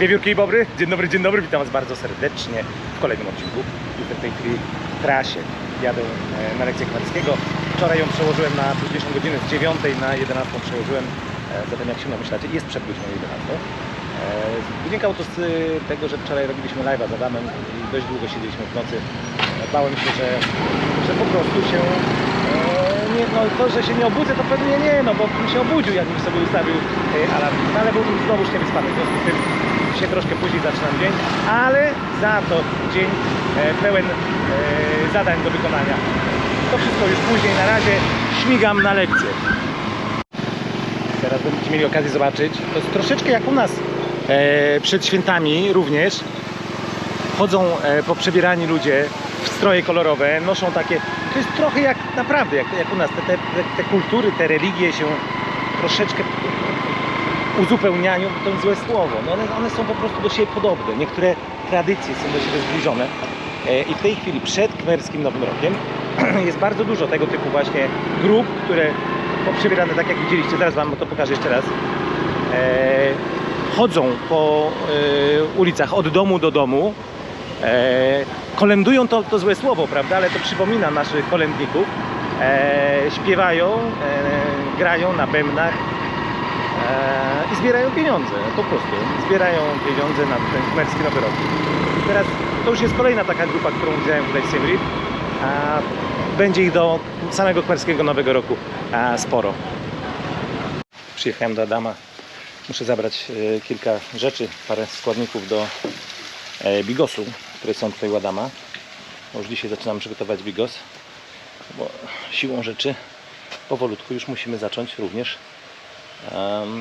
Wiewiórki i Bobry, dzień dobry, dzień dobry, witam Was bardzo serdecznie w kolejnym odcinku. Jestem w tej chwili w trasie, jadę e, na lekcję kwarskiego. Wczoraj ją przełożyłem na późniejszą godzinę, z 9 na 11 przełożyłem, e, zatem jak się namyślacie, jest przed godziną 11. E, Wynikało to z tego, że wczoraj robiliśmy live'a z Adamem i dość długo siedzieliśmy w nocy. E, Bałem się, że, że po prostu się nie, no to, że się nie obudzę, to pewnie nie, no bo bym się obudził, jakbym sobie ustawił alarm, no, ale byłbym znowu niewyspany, w związku z tym dzisiaj troszkę później zaczynam dzień, ale za to dzień e, pełen e, zadań do wykonania. To wszystko już później, na razie śmigam na lekcję. Teraz będziecie mieli okazję zobaczyć, to jest troszeczkę jak u nas e, przed świętami również, chodzą poprzebierani ludzie w stroje kolorowe, noszą takie, to jest trochę jak naprawdę, jak, jak u nas, te, te, te kultury, te religie się troszeczkę uzupełniają, to złe słowo, no one, one są po prostu do siebie podobne, niektóre tradycje są do siebie zbliżone. E, i w tej chwili przed Kmerskim Nowym Rokiem jest bardzo dużo tego typu właśnie grup, które poprzebierane tak jak widzieliście, zaraz Wam to pokażę jeszcze raz, e, chodzą po e, ulicach od domu do domu, kolendują to, to złe słowo, prawda, ale to przypomina naszych kolędników, śpiewają, grają na bębnach i zbierają pieniądze, po prostu, zbierają pieniądze na ten Kmerski Nowy Rok. Teraz to już jest kolejna taka grupa, którą widziałem tutaj w Siem a będzie ich do samego Kmerskiego Nowego Roku sporo. Przyjechałem do Adama, muszę zabrać e, kilka rzeczy, parę składników do e, bigosu, które są tutaj u Adama. Już dzisiaj zaczynam przygotować bigos, bo siłą rzeczy powolutku już musimy zacząć również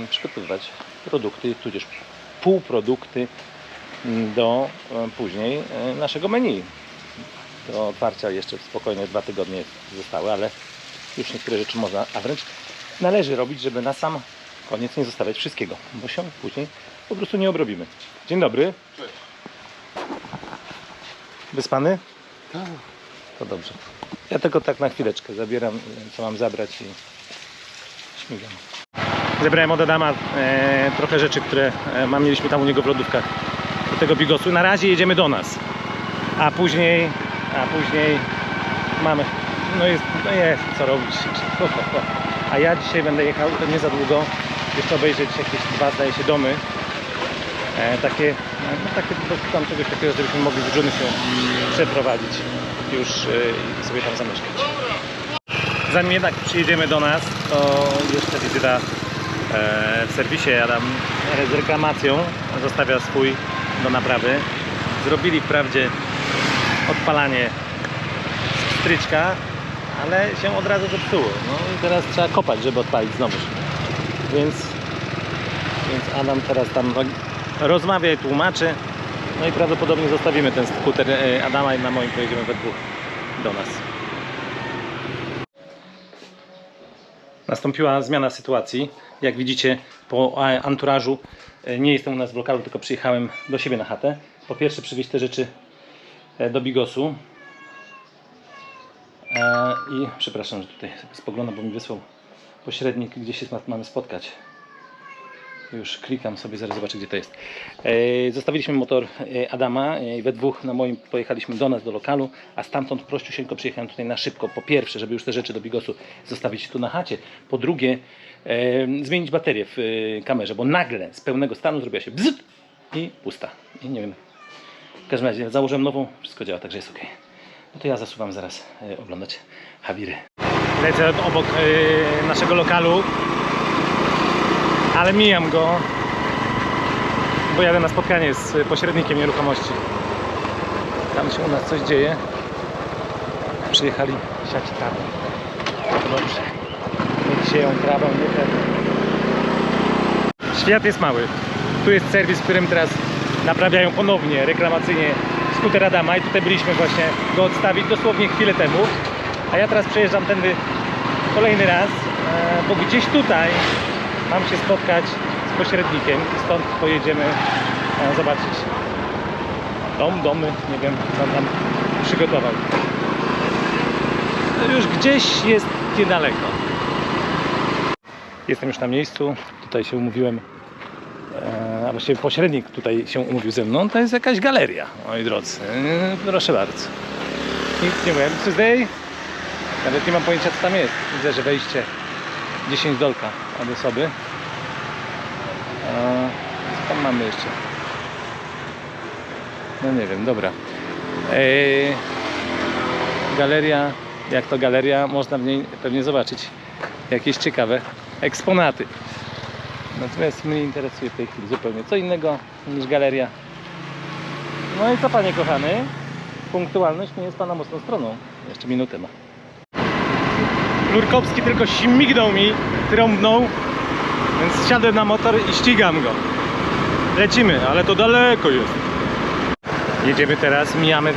przygotowywać produkty, tudzież półprodukty do później e, naszego menu. Do otwarcia jeszcze spokojnie dwa tygodnie zostały, ale już niektóre rzeczy można, a wręcz należy robić, żeby na sam koniec nie zostawiać wszystkiego, bo się później po prostu nie obrobimy. Dzień dobry. Cześć. Wyspany? Tak. To dobrze. Ja tylko tak na chwileczkę zabieram, co mam zabrać i śmigam. Zebrałem od Adama e, trochę rzeczy, które e, mam, mieliśmy tam u niego w lodówkach do tego bigosu. Na razie jedziemy do nas, a później, a później mamy, no jest, no jest co robić. A ja dzisiaj będę jechał, to nie za długo, jeszcze obejrzeć jakieś dwa, zdaje się, domy. E, takie, no takie, tam czegoś takiego, żebyśmy mogli z żony się przeprowadzić już e, i sobie tam zamieszkać. Zanim jednak przyjedziemy do nas, to jeszcze wizyta e, w serwisie. Adam z reklamacją zostawia swój do naprawy. Zrobili wprawdzie odpalanie z stryczka, ale się od razu zepsuło. No i teraz trzeba kopać, żeby odpalić znowu. Więc, więc Adam teraz tam rozmawia i tłumaczy. No i prawdopodobnie zostawimy ten skuter e, Adama i na moim pojedziemy we dwóch do nas. Nastąpiła zmiana sytuacji. Jak widzicie po e, anturażu e, nie jestem u nas w lokalu, tylko przyjechałem do siebie na chatę. Po pierwsze przywieźć te rzeczy e, do Bigosu. I przepraszam, że tutaj sobie spoglądam, bo mi wysłał pośrednik, gdzie się ma- mamy spotkać. Już klikam sobie, zaraz zobaczę gdzie to jest. E, zostawiliśmy motor e, Adama e, we dwóch na moim pojechaliśmy do nas, do lokalu, a stamtąd prościusieńko przyjechałem tutaj na szybko. Po pierwsze, żeby już te rzeczy do bigosu zostawić tu na chacie. Po drugie, zmienić baterię w kamerze, bo nagle z pełnego stanu zrobiła się bzyt i pusta. I nie wiem. W każdym razie założyłem nową, wszystko działa, także jest ok. No to ja zasuwam zaraz oglądać Hawiry. Lecę obok naszego lokalu ale mijam go, bo jadę na spotkanie z pośrednikiem nieruchomości. Tam się u nas coś dzieje. Przyjechali siać trawę. To Dobrze. Niech sieją trawę, nie ten. Świat jest mały. Tu jest serwis, w którym teraz naprawiają ponownie reklamacyjnie skuter Adama i tutaj byliśmy właśnie go odstawić dosłownie chwilę temu. A ja teraz przejeżdżam tędy kolejny raz, e, bo gdzieś tutaj mam się spotkać z pośrednikiem i stąd pojedziemy e, zobaczyć dom, domy, nie wiem co tam przygotował. To już gdzieś jest niedaleko. Jestem już na miejscu, tutaj się umówiłem. E, a właściwie pośrednik tutaj się umówił ze mną, to jest jakaś galeria, moi drodzy. Proszę bardzo. Nic nie mówię. Tuesday? Nawet nie mam pojęcia co tam jest. Widzę, że wejście 10 dolka od osoby. Co tam mamy jeszcze? No nie wiem, dobra. Eee, galeria, jak to galeria, można w niej pewnie zobaczyć jakieś ciekawe eksponaty. Natomiast mnie interesuje w tej chwili zupełnie co innego niż galeria. No i co panie kochany? Punktualność nie jest pana mocną stroną. Jeszcze minutę ma. Lurkowski tylko śmignął mi, trąbnął, więc siadłem na motor i ścigam go. Lecimy, ale to daleko jest. Jedziemy teraz, mijamy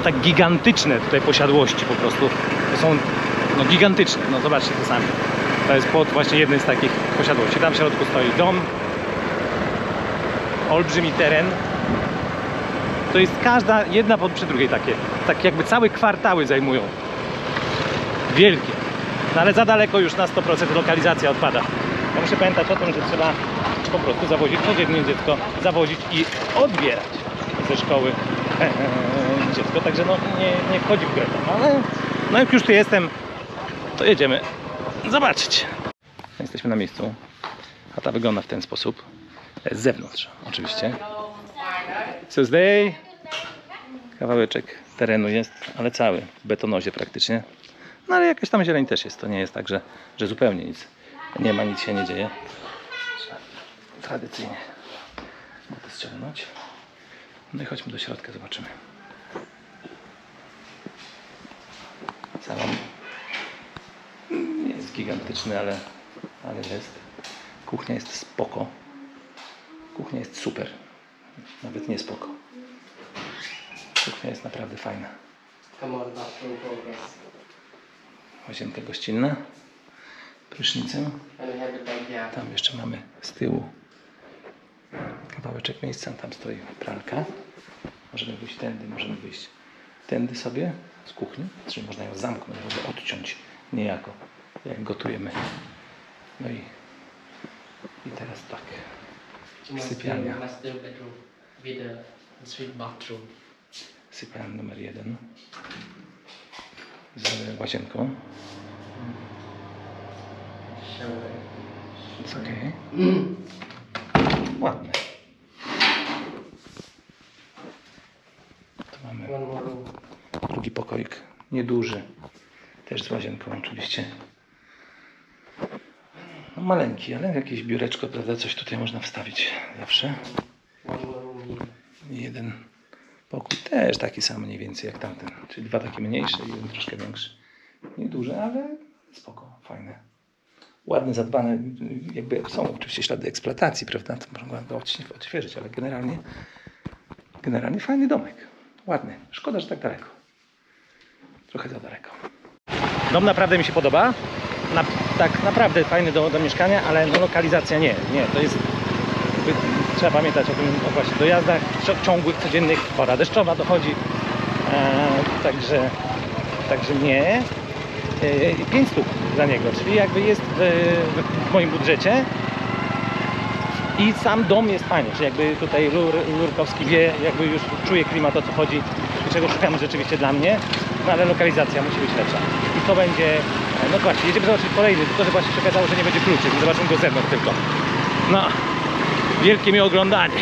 o, tak gigantyczne tutaj posiadłości po prostu. To są no, gigantyczne, no zobaczcie to sami. To jest pod właśnie jednej z takich posiadłości. Tam w środku stoi dom, olbrzymi teren. To jest każda, jedna pod przy drugiej takie. Tak jakby całe kwartały zajmują. Wielkie. No ale za daleko już na 100% lokalizacja odpada. Ja muszę pamiętać o tym, że trzeba po prostu zawozić codziennie dziecko, zawozić i odbierać ze szkoły dziecko. Także no nie, nie wchodzi w grę to. Ale no jak już tu jestem, to jedziemy zobaczyć. Jesteśmy na miejscu. Chata wygląda w ten sposób. Z zewnątrz oczywiście. Tuesday. Kawałeczek terenu jest, ale cały w betonozie praktycznie. No ale jakaś tam zieleń też jest. To nie jest tak, że, że zupełnie nic nie ma, nic się nie dzieje. Tradycyjnie buty ściągnąć. No i chodźmy do środka, zobaczymy. Salon nie jest gigantyczny, ale, ale jest. Kuchnia jest spoko. Kuchnia jest super. Nawet nie spoko. Kuchnia jest naprawdę fajna. Łazienka gościnna. Prysznicem. Tam jeszcze mamy z tyłu kawałeczek miejsca. Tam stoi pralka. Możemy wyjść tędy, możemy wyjść tędy sobie z kuchni. Czyli można ją zamknąć, żeby odciąć niejako, jak gotujemy. No i, i teraz tak. Sypialnia. Sypialnia numer jeden z łazienką. Shower. Jest ok. Ładne. Tu mamy drugi pokoik, nieduży, też z łazienką oczywiście. No maleńki, ale jakieś biureczko, prawda, coś tutaj można wstawić zawsze. One more room here. I jeden pokój też taki sam mniej więcej jak tamten, czyli dwa takie mniejsze i jeden troszkę większy. Nieduże, ale spoko, fajne. Ładne, zadbane, jakby są oczywiście ślady eksploatacji, prawda, to można go odś- odświeżyć, ale generalnie, generalnie fajny domek, ładny. Szkoda, że tak daleko. Trochę za daleko. Dom naprawdę mi się podoba. Na, tak naprawdę fajny do, do mieszkania, ale no, lokalizacja nie. Nie, to jest. Trzeba pamiętać o tym o właśnie dojazdach ciągłych, codziennych. Pora deszczowa dochodzi. E, także, także nie. E, 5 stóp za niego, czyli jakby jest w, w moim budżecie. I sam dom jest fajny, czyli jakby tutaj Lur, Lurkowski wie, jakby już czuje klimat o co chodzi czego szukamy rzeczywiście dla mnie, no ale lokalizacja musi być lepsza. I to będzie, e, no właśnie, jedziemy zobaczyć kolejny, tylko że właśnie się okazało, że nie będzie kluczy, więc zobaczymy go zewnątrz tylko. No, wielkie mi oglądanie.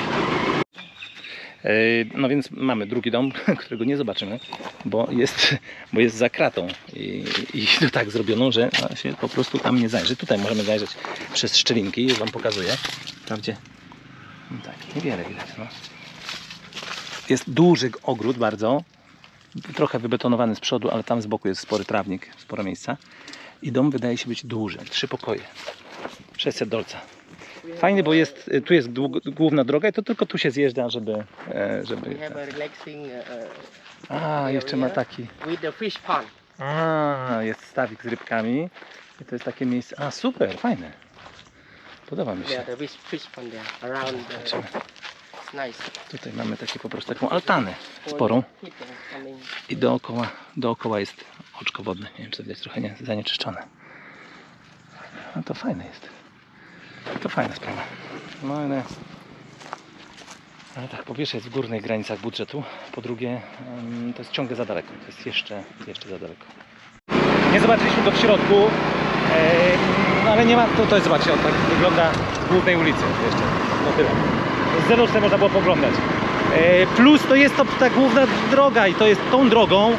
E, No więc mamy drugi dom, którego nie zobaczymy, bo jest, bo jest za kratą i, i to tak zrobiono, że się po prostu tam nie zajrzy. Tutaj możemy zajrzeć przez szczelinki, już Wam pokazuję. Wprawdzie no tak, niewiele widać. No. Jest duży ogród bardzo, trochę wybetonowany z przodu, ale tam z boku jest spory trawnik, sporo miejsca. I dom wydaje się być duży, trzy pokoje, 600 dolca. Fajny, bo jest, tu jest główna droga i to tylko tu się zjeżdża, żeby... e, żeby have a jeszcze ma taki... A, jest stawik z rybkami. I to jest takie miejsce... A, super, fajne. Podoba mi się. Zobaczymy. Tutaj mamy takie po prostu taką altanę sporą. I dookoła, dookoła jest oczko wodne. Nie wiem, czy to widać trochę nie, zanieczyszczone. No to fajne jest. To fajna sprawa. No ale Ale tak, po pierwsze jest w górnych granicach budżetu, po drugie to jest ciągle za daleko, to jest jeszcze, jeszcze za daleko. Nie zobaczyliśmy go w środku, no ale nie ma, to, to jest, zobaczcie, on tak wygląda z głównej ulicy jeszcze, no tyle. Z zewnątrz można było poglądać. E, Plus to jest to ta główna droga i to jest tą drogą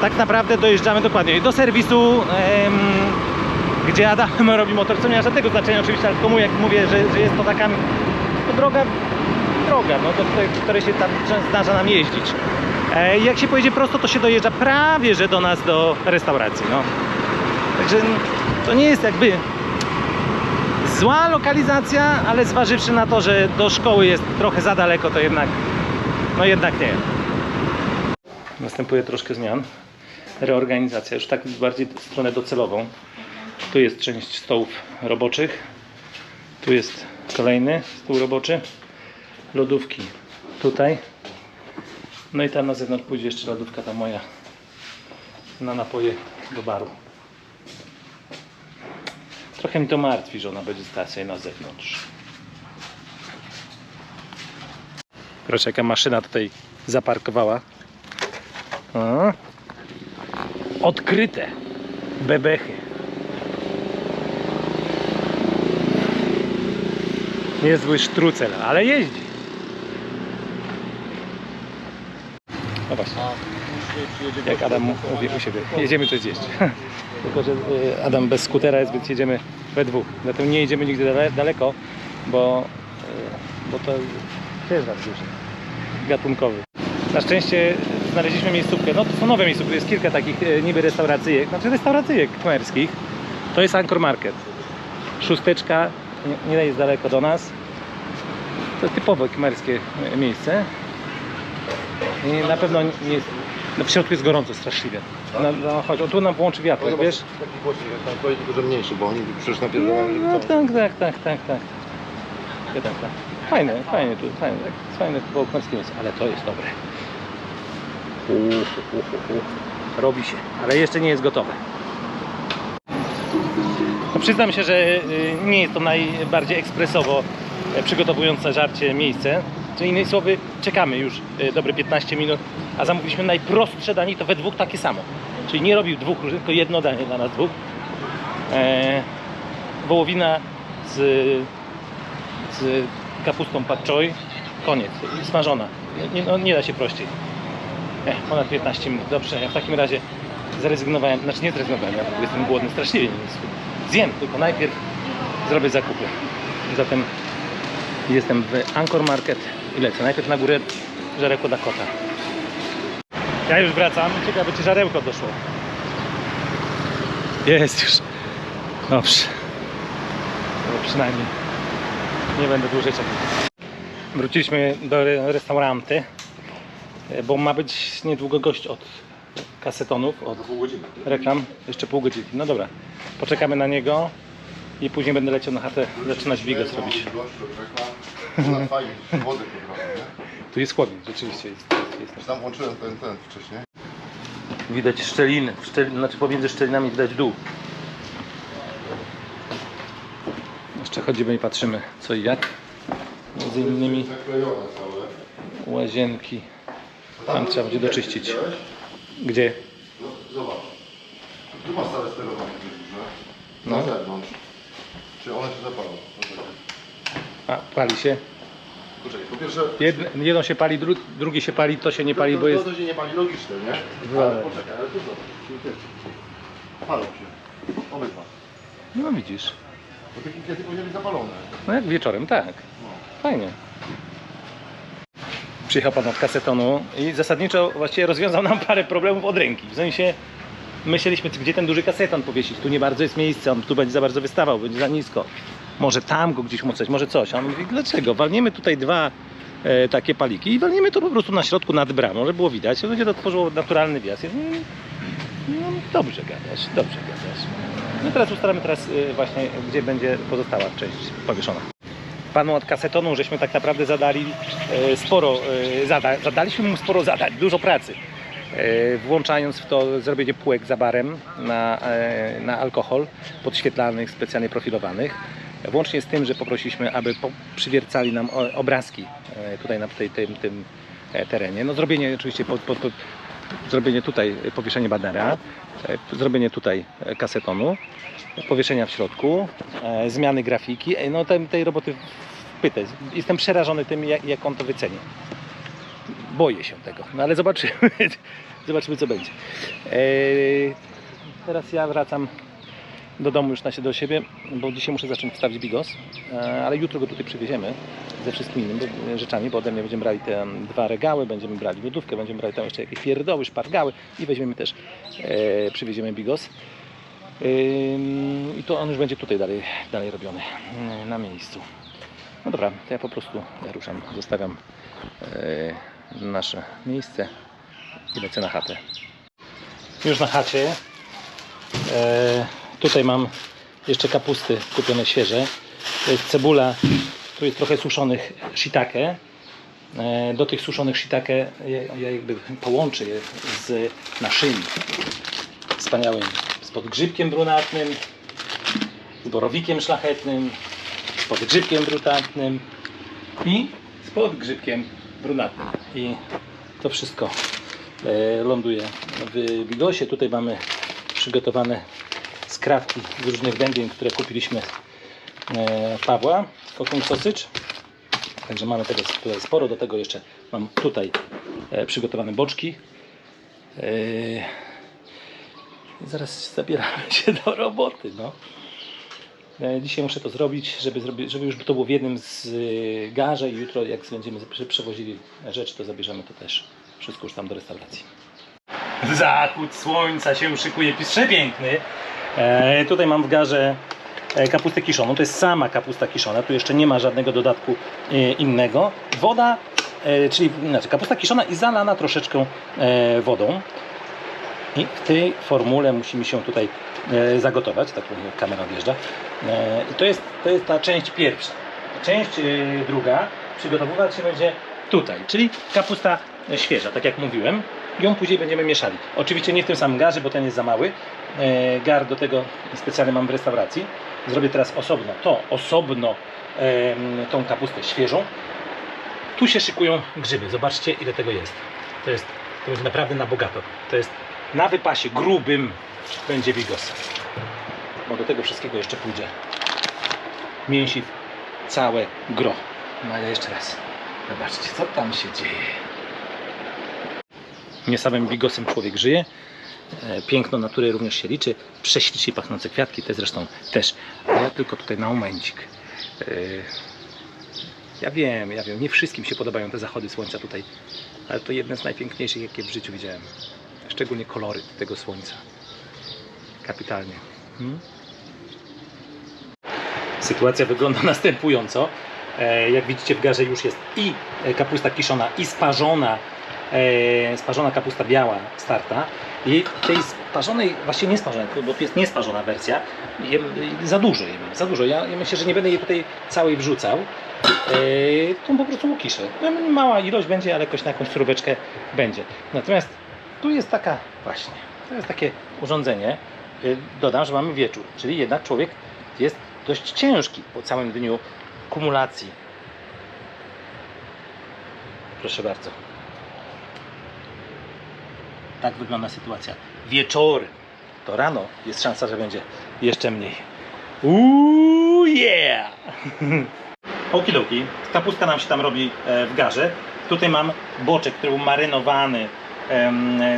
tak naprawdę dojeżdżamy dokładnie do serwisu, gdzie Adam robi motor, co nie ma żadnego znaczenia oczywiście, ale tylko mu jak mówię, że, że jest to taka no, droga, droga, no, do której, się tam zdarza nam jeździć. E, jak się pojedzie prosto, to się dojeżdża prawie, że do nas, do restauracji, no. Także to nie jest jakby zła lokalizacja, ale zważywszy na to, że do szkoły jest trochę za daleko, to jednak, no jednak nie. Następuje troszkę zmian. Reorganizacja, już tak bardziej w stronę docelową. Tu jest część stołów roboczych. Tu jest kolejny stół roboczy. Lodówki tutaj. No i tam na zewnątrz pójdzie jeszcze lodówka ta moja na napoje do baru. Trochę mi to martwi, że ona będzie stała sobie na zewnątrz. Proszę, jaka maszyna tutaj zaparkowała. O. Odkryte bebechy. Niezły sztrucel, ale jeździ. No właśnie. Jak Adam mówi u siebie, jedziemy coś zjeść. Tylko, że y, Adam bez skutera jest, więc jedziemy we dwóch. Dlatego nie jedziemy nigdy dale- daleko, bo, y, bo to ciężar duży, gatunkowy. Na szczęście znaleźliśmy miejscówkę. No to są nowe miejscówki, jest kilka takich y, niby restauracyjek, znaczy restauracyjek kmerskich. To jest Anchor Market. Szósteczka, nie, nie jest daleko do nas. To typowe kmerskie y, miejsce. I na pewno nie jest, no w środku jest gorąco straszliwie. No, no chodź, o tu nam włączy wiatrak, wiesz? Taki głośnik jak tam stoi, tylko że mniejszy, bo oni przecież No, napierdalają. no tak, tak, tak, tak, tak. Jeden, tak. Fajne, fajnie tu, fajne, tak, fajne typowo kmerskie miejsce, ale to jest dobre. Robi się, ale jeszcze nie jest gotowe. No przyznam się, że y, nie jest to najbardziej ekspresowo e, przygotowujące żarcie miejsce. Czyli innymi słowy, czekamy już y, dobre 15 minut, a zamówiliśmy najprostsze danie to we dwóch takie samo. Czyli nie robił dwóch różnych, tylko jedno danie dla nas dwóch. E, wołowina z, z kapustą pad choi. Koniec, smażona. Nie, no, nie da się prościej. Ech, ponad 15 minut. Dobrze, ja w takim razie zrezygnowałem, znaczy nie zrezygnowałem, ja jestem głodny straszliwie. Zjem, tylko najpierw zrobię zakupy. Zatem jestem w Anchor Market i lecę. Najpierw na górę żarełko Dakota. Ja już wracam. Ciekawe, czy żarełko doszło. Jest już. Dobrze. No przynajmniej nie będę dłużej czekał. Wróciliśmy do re- restauranty, bo ma być niedługo gość od kasetonów, od reklam. Jeszcze pół godziny. No dobra, poczekamy na niego i później będę leciał na chatę zaczynać bigos robić. Fajnie, wody po prostu, nie? Tu jest chłodniej, rzeczywiście jest. jest, jest. Tam włączyłem ten, ten wcześniej. Widać szczeliny, szczel, znaczy pomiędzy szczelinami widać dół. Jeszcze chodzimy i patrzymy co i jak. Między innymi Zaklejone całe. łazienki. Tam trzeba będzie doczyścić. Widziałeś? Gdzie? No, zobacz. Tu masz stare sterowanie duże. No. Na zewnątrz. Czy one się zapalą? A, pali się. Poczekaj, po pierwsze... Jedno się pali, dru, drugie się pali, to się nie pali, to, bo jest... To, to się nie pali logiczne, nie? Ale poczekaj, ale tu zobacz. Palą się. Obydwa. No widzisz. Bo te kikiety powinny być zapalone. No jak wieczorem, tak. No. Fajnie. Przyjechał pan od kasetonu i zasadniczo właściwie rozwiązał nam parę problemów od ręki. W sensie myśleliśmy, gdzie ten duży kaseton powiesić. Tu nie bardzo jest miejsce, on tu będzie za bardzo wystawał, będzie za nisko. Może tam go gdzieś umocnić, może coś. A on mówi, dlaczego? Walniemy tutaj dwa e, takie paliki i walniemy to po prostu na środku nad bramą, żeby było widać. Będzie to tworzyło naturalny wjazd. Ja mówię, No, dobrze gadasz, dobrze gadasz. No teraz ustalamy teraz e, właśnie, gdzie będzie pozostała część powieszona panu od kasetonu, żeśmy tak naprawdę zadali e, sporo, e, zada, zadaliśmy mu sporo zadań, dużo pracy. Włączając w to zrobienie półek za barem na, na alkohol, podświetlanych, specjalnie profilowanych. Włącznie z tym, że poprosiliśmy, aby przywiercali nam obrazki e, tutaj na tej, tym, tym e, terenie. No zrobienie oczywiście zrobienie tutaj e, powieszenie banera, e, zrobienie tutaj kasetonu, powieszenia w środku, zmiany grafiki. No tej, tej roboty pytę. Jestem przerażony tym, jak, jak on to wyceni. Boję się tego, no ale zobaczymy, zobaczymy co będzie. E, teraz ja wracam do domu już na się do siebie, bo dzisiaj muszę zacząć wstawić bigos, e, ale jutro go tutaj przywieziemy ze wszystkimi innymi bo- rzeczami, bo ode mnie będziemy brali te dwa regały, będziemy brali lodówkę, będziemy brali tam jeszcze jakieś pierdoły, szpargały i weźmiemy też, e, przywieziemy bigos. Ym, I to on już będzie tutaj dalej, dalej robiony, mm, na miejscu. No dobra, to ja po prostu ja ruszam, zostawiam e, nasze miejsce i lecę na chatę. Już na chacie. E, tutaj mam jeszcze kapusty kupione świeże. To jest cebula, tu jest trochę suszonych shiitake. E, do tych suszonych shiitake ja, ja jakby połączę je z naszymi wspaniałym z podgrzybkiem brunatnym, z borowikiem szlachetnym, z podgrzybkiem brunatnym i z podgrzybkiem brunatnym. I to wszystko e, ląduje w bigosie. Tutaj mamy przygotowane skrawki z różnych wędlin, które kupiliśmy e, Pawła, Cooking Sausage. Także mamy tego tutaj sporo. Do tego jeszcze mam tutaj e, przygotowane boczki. E, zaraz zabieramy się do roboty. No. Dzisiaj muszę to zrobić, żeby, żeby już to było w jednym z garze i jutro jak będziemy prze- przewozili rzeczy, to zabierzemy to też wszystko już tam do restauracji. Zachód słońca się szykuje, przepiękny. E, tutaj mam w garze e, kapustę kiszoną. To jest sama kapusta kiszona. Tu jeszcze nie ma żadnego dodatku e, innego. Woda, e, czyli znaczy kapusta kiszona i zalana troszeczkę wodą. I w tej formule musimy się tutaj zagotować. Tak kamera wjeżdża. I to jest, to jest ta część pierwsza. Część druga przygotowywać się będzie tutaj, czyli kapusta świeża, tak jak mówiłem. Ją później będziemy mieszali. Oczywiście nie w tym samym garze, bo ten jest za mały. E, Gar do tego specjalnie mam w restauracji. Zrobię teraz osobno to, osobno tą kapustę świeżą. Tu się szykują grzyby. Zobaczcie ile tego jest. To jest, to będzie naprawdę na bogato. To jest na wypasie grubym będzie bigos. Bo do tego wszystkiego jeszcze pójdzie mięsiw, całe gro. No ale jeszcze raz. Zobaczcie, co tam się dzieje. Nie samym bigosem człowiek żyje. E, Piękno natury również się liczy. Prześlicznie pachnące kwiatki, te zresztą też. A ja tylko tutaj na momencik. E, Ja wiem, ja wiem, nie wszystkim się podobają te zachody słońca tutaj, ale to jedne z najpiękniejszych, jakie w życiu widziałem. Szczególnie kolory tego słońca. Kapitalnie. Hmm? Sytuacja wygląda następująco. E, Jak widzicie w garze już jest i kapusta kiszona i sparzona, e, sparzona kapusta biała starta. I tej sparzonej, właściwie nie sparzonej, bo to jest niesparzona wersja, jem, za dużo jem, za dużo. Ja, ja myślę, że nie będę jej tutaj całej wrzucał. Yy, tą po prostu łukiszę. No, Mała ilość będzie, ale jakoś na jakąś suróweczkę będzie. Natomiast tu jest taka właśnie, to jest takie urządzenie. Yy, Dodam, że mamy wieczór, czyli jednak człowiek jest dość ciężki po całym dniu kumulacji. Proszę bardzo. Tak wygląda sytuacja. Wieczorem. To rano jest szansa, że będzie jeszcze mniej. Uuu, yeah! Okidoki, kapustka nam się tam robi e, w garze. Tutaj mam boczek, który był marynowany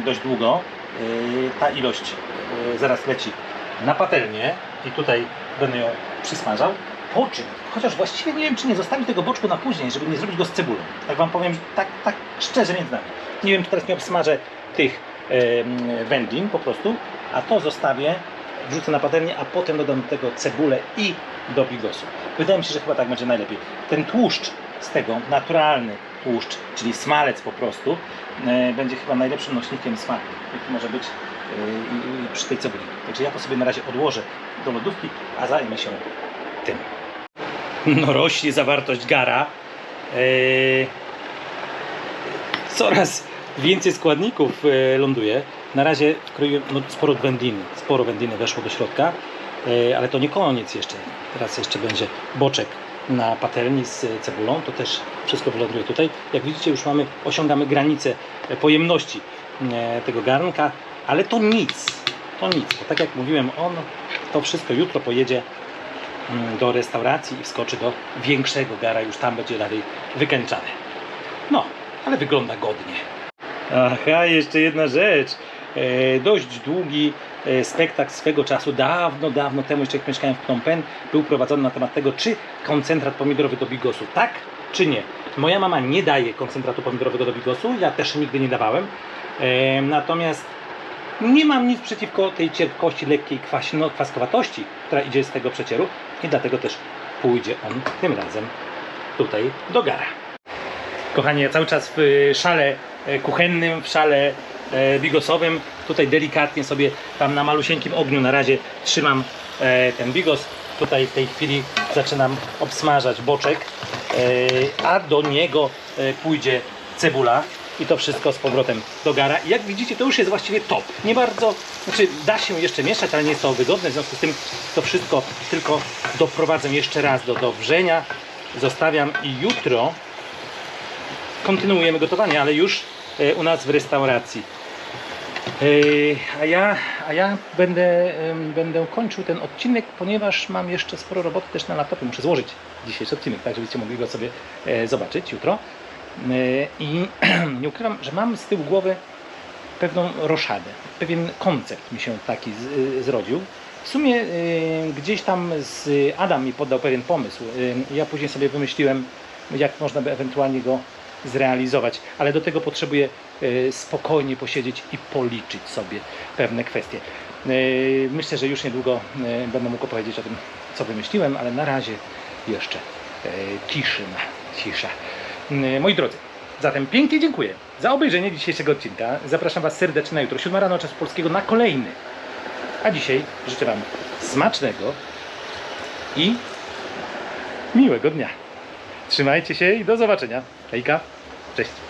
dość długo. E, Ta ilość e, zaraz leci na patelnię i tutaj będę ją przysmażał. Po czym, chociaż właściwie nie wiem, czy nie zostawić tego boczku na później, żeby nie zrobić go z cebulą. Tak Wam powiem, tak, tak szczerze między nami. Nie wiem, czy teraz nie obsmażę tych wędlin po prostu, a to zostawię, wrzucę na patelnię, a potem dodam do tego cebulę i do bigosu. Wydaje mi się, że chyba tak będzie najlepiej. Ten tłuszcz z tego, naturalny tłuszcz, czyli smalec po prostu, e, będzie chyba najlepszym nośnikiem smaku, jaki może być e, przy tej cebuli. Także ja to sobie na razie odłożę do lodówki, a zajmę się tym. No rośnie zawartość gara. E, coraz więcej składników e, ląduje. Na razie wkroiłem no, sporo wędliny, sporo wędliny weszło do środka. E, Ale to nie koniec jeszcze. Teraz jeszcze będzie boczek na patelni z cebulą. To też wszystko wyląduje tutaj. Jak widzicie, już mamy, osiągamy granicę e, pojemności tego garnka, ale to nic. To nic, bo tak jak mówiłem, on to wszystko jutro pojedzie mm, do restauracji i wskoczy do większego gara, już tam będzie dalej wykańczany. No, ale wygląda godnie. Aha, jeszcze jedna rzecz. E, dość długi e, spektakl swego czasu, dawno, dawno temu, jeszcze jak mieszkałem w Phnom Penh, był prowadzony na temat tego, czy koncentrat pomidorowy do bigosu tak, czy nie. Moja mama nie daje koncentratu pomidorowego do bigosu, ja też nigdy nie dawałem. E, natomiast nie mam nic przeciwko tej cierpkości, lekkiej kwasino, kwaskowatości, która idzie z tego przecieru i dlatego też pójdzie on tym razem tutaj do gara. Kochani, ja cały czas w szale kuchennym, w szale e, bigosowym, tutaj delikatnie sobie tam na malusieńkim ogniu na razie trzymam e, ten bigos. Tutaj w tej chwili zaczynam obsmażać boczek, e, a do niego e, pójdzie cebula i to wszystko z powrotem do gara. I jak widzicie, to już jest właściwie top. Nie bardzo, znaczy da się jeszcze mieszać, ale nie jest to wygodne, w związku z tym to wszystko tylko doprowadzę jeszcze raz do, do wrzenia. Zostawiam i jutro kontynuujemy gotowanie, ale już e, u nas w restauracji. E, A ja, a ja będę, będę kończył ten odcinek, ponieważ mam jeszcze sporo roboty też na laptopie. Muszę złożyć dzisiejszy odcinek, tak żebyście mogli go sobie e, zobaczyć jutro. I nie ukrywam, że mam z tyłu głowy pewną roszadę, pewien koncept mi się taki zrodził. W sumie gdzieś tam z Adam mi podał pewien pomysł. Ja później sobie wymyśliłem, jak można by ewentualnie go zrealizować, ale do tego potrzebuję y, spokojnie posiedzieć i policzyć sobie pewne kwestie. Y, Myślę, że już niedługo y, będę mógł opowiedzieć o tym, co wymyśliłem, ale na razie jeszcze ciszyna, cisza. Moi drodzy, zatem pięknie dziękuję za obejrzenie dzisiejszego odcinka. Zapraszam Was serdecznie na jutro, 7 rano czasu polskiego, na kolejny. A dzisiaj życzę Wam smacznego i miłego dnia. Trzymajcie się i do zobaczenia. Hejka, cześć.